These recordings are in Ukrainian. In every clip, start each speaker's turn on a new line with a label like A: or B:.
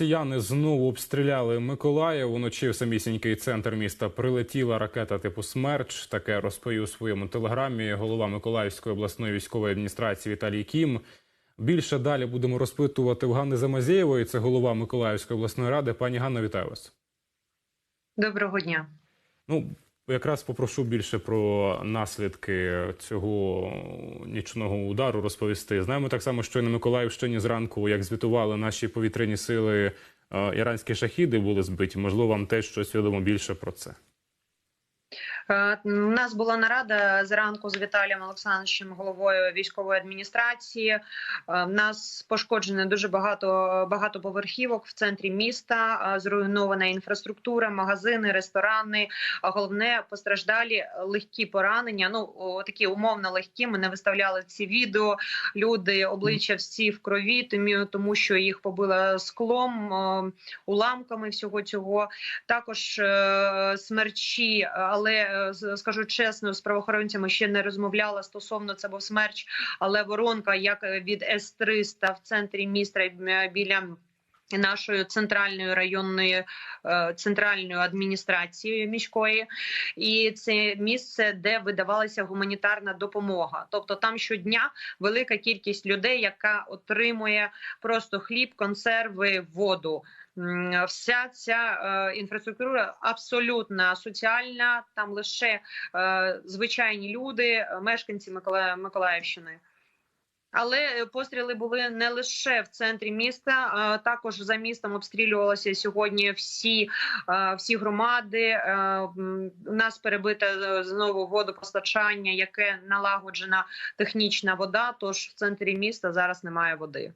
A: Росіяни знову обстріляли Миколаїв. Уночі в самісінький центр міста прилетіла ракета типу «Смерч». Таке розповів у своєму телеграмі голова Миколаївської обласної військової адміністрації Віталій Кім. Більше далі будемо розпитувати в Ганни Замазєєвої. Це голова Миколаївської обласної ради. Пані Ганна, вітаю вас.
B: Доброго дня.
A: Ну, якраз попрошу більше про наслідки цього нічного удару розповісти. Знаємо так само, що і на Миколаївщині зранку, як звітували наші повітряні сили, е, іранські шахіди були збиті. Можливо, вам теж щось відомо більше про це.
B: Е, У нас була нарада зранку з Віталієм Олександровичем, головою військової адміністрації. Е, В нас пошкоджено дуже багато багатоповерхівок в центрі міста. е, Зруйнована інфраструктура, магазини, ресторани. Головне постраждалі легкі поранення. Ну такі умовно легкі. Ми не виставляли ці відео. Люди обличчя всі в крові, тому, що їх побило склом, е, уламками всього цього. Також е, смерчі, але е, скажу чесно, з правоохоронцями ще не розмовляла стосовно це був смерч, але воронка як від С-300 в центрі міста е, біля. Нашої центральної районної е, центральної адміністрації міської, і це місце, де видавалася гуманітарна допомога. Тобто там щодня велика кількість людей, яка отримує просто хліб, консерви, воду. М, Вся ця інфраструктура абсолютно соціальна. Там лише е, звичайні люди, мешканці Микола... Миколаївщини. Але постріли були не лише в центрі міста, а також за містом обстрілювалися сьогодні всі, е, всі громади. Е, У нас перебите е, знову водопостачання, яке налагоджена технічна вода. Тож в центрі міста зараз немає води.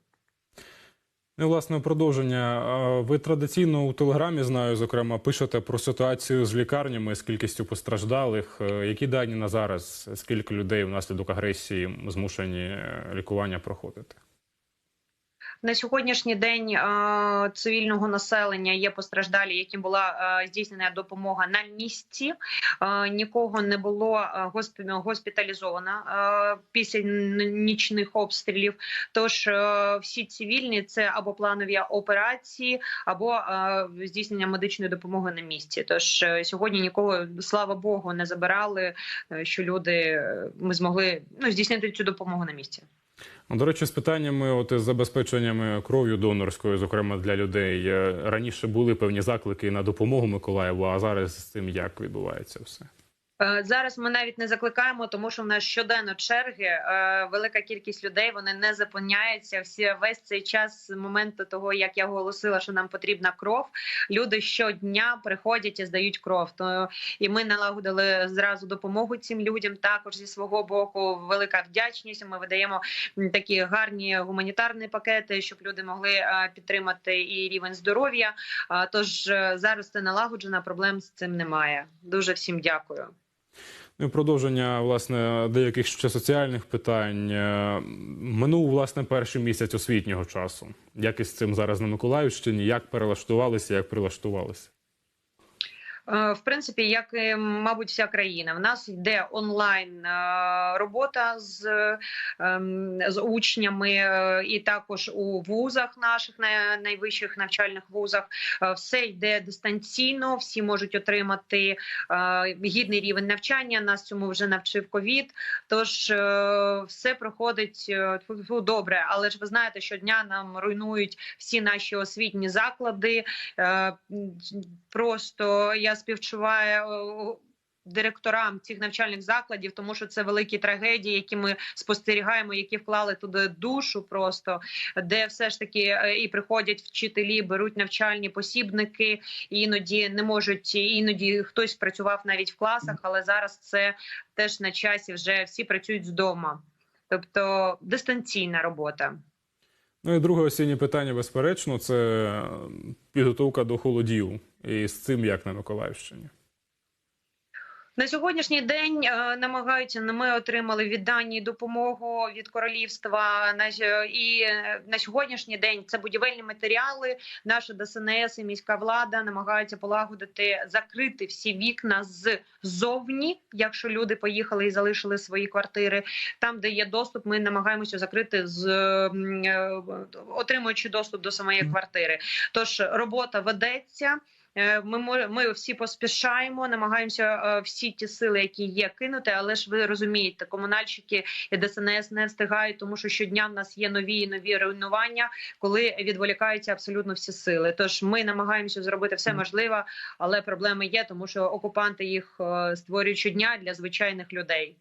A: Ну, власне, продовження. Ви традиційно у телеграмі знаю, зокрема, пишете про ситуацію з лікарнями з кількістю постраждалих. Е, Які дані на зараз? Скільки людей внаслідок агресії змушені е, лікування проходити?
B: На сьогоднішній день е, цивільного населення є постраждалі, яким була е, здійснена допомога на місці. Е, нікого не було госпіталізовано після нічних обстрілів. Тож всі цивільні це або планові операції, або здійснення медичної допомоги на місці. Тож сьогодні нікого, слава Богу, не забирали. Що люди ми змогли ну здійснити цю допомогу на місці.
A: Ну, До речі, з питаннями от з забезпеченнями кров'ю донорською, зокрема для людей, е, раніше були певні заклики на допомогу Миколаєву, а зараз з цим як відбувається все?
B: Е, Зараз ми навіть не закликаємо, тому що в нас щоденно черги, е, велика кількість людей вони не зупиняються. Всі весь цей час з моменту того, як я оголосила, що нам потрібна кров. Люди щодня приходять і здають кров. То і ми налагодили зразу допомогу цим людям. Також зі свого боку, велика вдячність. Ми видаємо такі гарні гуманітарні пакети, щоб люди могли е, підтримати і рівень здоров'я. Тож зараз це налагоджено, проблем з цим немає. Дуже всім дякую.
A: Ну продовження власне деяких ще соціальних питань. Е, Минув власне перший місяць освітнього часу. Як із цим зараз на Миколаївщині? Як перелаштувалися, як прилаштувалися?
B: Е, В принципі, як і, мабуть, вся країна, в нас йде онлайн е, робота з, ем, з учнями, е, і також у вузах наших найвищих навчальних вузах. Все йде дистанційно, всі можуть отримати гідний рівень навчання. Нас цьому вже навчив ковід. Тож все проходить добре. Але ж ви знаєте, щодня нам руйнують всі наші освітні заклади. Просто я співчуваю. е, Директорам цих навчальних закладів, тому що це великі трагедії, які ми спостерігаємо, які вклали туди душу, просто де все ж таки е, і приходять вчителі, беруть навчальні посібники, іноді не можуть, іноді хтось працював навіть в класах, але зараз це теж на часі. Вже всі працюють з дома, тобто дистанційна робота.
A: Ну і друге осіннє питання, безперечно, це е, підготовка до холодів. І з цим як на Миколаївщині?
B: На сьогоднішній день е, намагаються ми отримали від Данії допомогу від королівства. І е, на сьогоднішній день це будівельні матеріали. Наша ДСНС і міська влада намагаються полагодити, закрити всі вікна ззовні, якщо люди поїхали і залишили свої квартири. Там, де є доступ, ми намагаємося закрити з е, отримуючи доступ до самої квартири. Тож робота ведеться. Е, Ми ми всі поспішаємо, намагаємося е, всі ті сили, які є, кинути. Але ж ви розумієте, комунальщики і ДСНС не встигають, тому що щодня в нас є нові і нові руйнування, коли відволікаються абсолютно всі сили. Тож ми намагаємося зробити все можливе, але проблеми є, тому що окупанти їх е, створюють щодня для звичайних людей.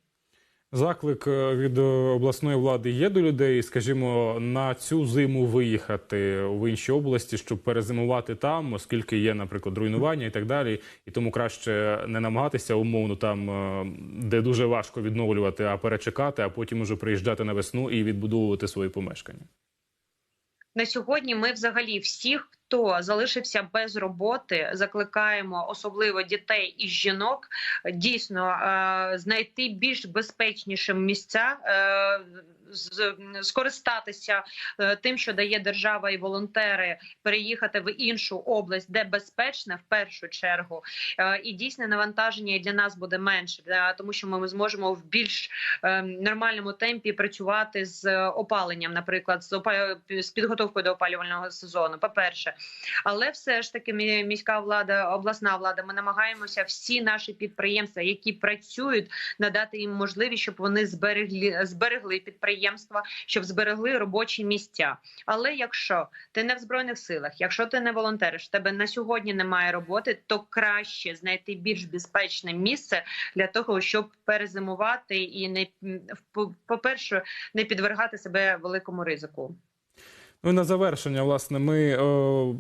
A: Заклик е, від е, обласної влади є до людей, скажімо, на цю зиму виїхати в інші області, щоб перезимувати там, оскільки є, наприклад, руйнування і так далі. І тому краще не намагатися умовно там, е, де дуже важко відновлювати, а перечекати, а потім уже приїжджати на весну і відбудовувати свої помешкання.
B: На сьогодні ми взагалі всіх, хто залишився без роботи, закликаємо особливо дітей і жінок дійсно е, знайти більш безпечніші місця. е, скористатися е, тим, що дає держава і волонтери, переїхати в іншу область, де безпечне в першу чергу, Е, і дійсне навантаження для нас буде менше, тому що ми зможемо в більш е, нормальному темпі працювати з опаленням, наприклад, з підготовкою до опалювального сезону. По перше, але все ж таки мі- міська влада, обласна влада. Ми намагаємося всі наші підприємства, які працюють, надати їм можливість, щоб вони зберегли зберегли підприємства, щоб зберегли робочі місця. Але якщо ти не в збройних силах, якщо ти не волонтериш, тебе на сьогодні немає роботи, то краще знайти більш безпечне місце для того, щоб перезимувати і не по перше, не підвергати себе великому ризику.
A: Ну і на завершення, власне, ми е,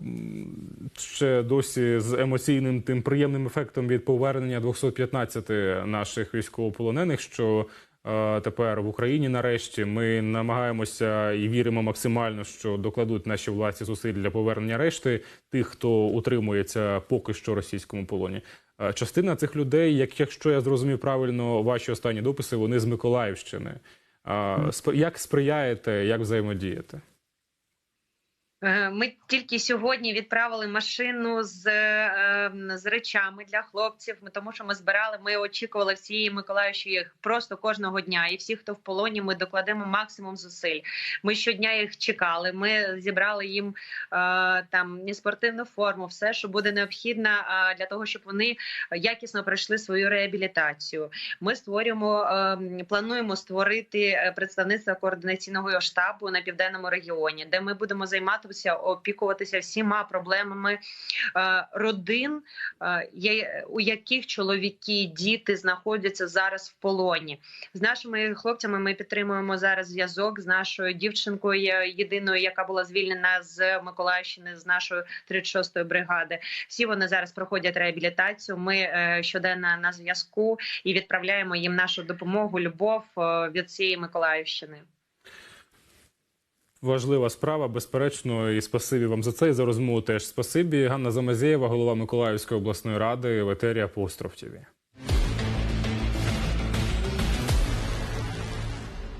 A: ще досі з емоційним тим приємним ефектом від повернення 215 наших військовополонених, що е, тепер в Україні нарешті ми намагаємося і віримо максимально, що докладуть наші власні зусиль для повернення решти тих, хто утримується поки що в російському полоні. Е, Частина цих людей, як якщо я зрозумів правильно ваші останні дописи, вони з Миколаївщини. А, Як сприяєте, як взаємодієте?
B: Е, Ми тільки сьогодні відправили машину з, е, з речами для хлопців. Ми тому, що ми збирали. Ми очікували всі Миколаївщини просто кожного дня. І всі, хто в полоні, ми докладемо максимум зусиль. Ми щодня їх чекали. Ми зібрали їм е, там спортивну форму, все, що буде необхідно для того, щоб вони якісно пройшли свою реабілітацію. Ми створюємо, е, плануємо створити представництво координаційного штабу на південному регіоні, де ми будемо займатися опікуватися всіма проблемами е, родин, е, у яких чоловіки, діти знаходяться зараз в полоні. З нашими хлопцями ми підтримуємо зараз зв'язок з нашою дівчинкою, е, єдиною, яка була звільнена з Миколаївщини, з нашої 36-ї бригади. Всі вони зараз проходять реабілітацію. Ми щоденно на зв'язку і відправляємо їм нашу допомогу, любов від цієї Миколаївщини.
A: Важлива справа, безперечно, і спасибі вам за це. І за розмову теж спасибі. Ганна Замазєєва, голова Миколаївської обласної ради в етері Апостроф.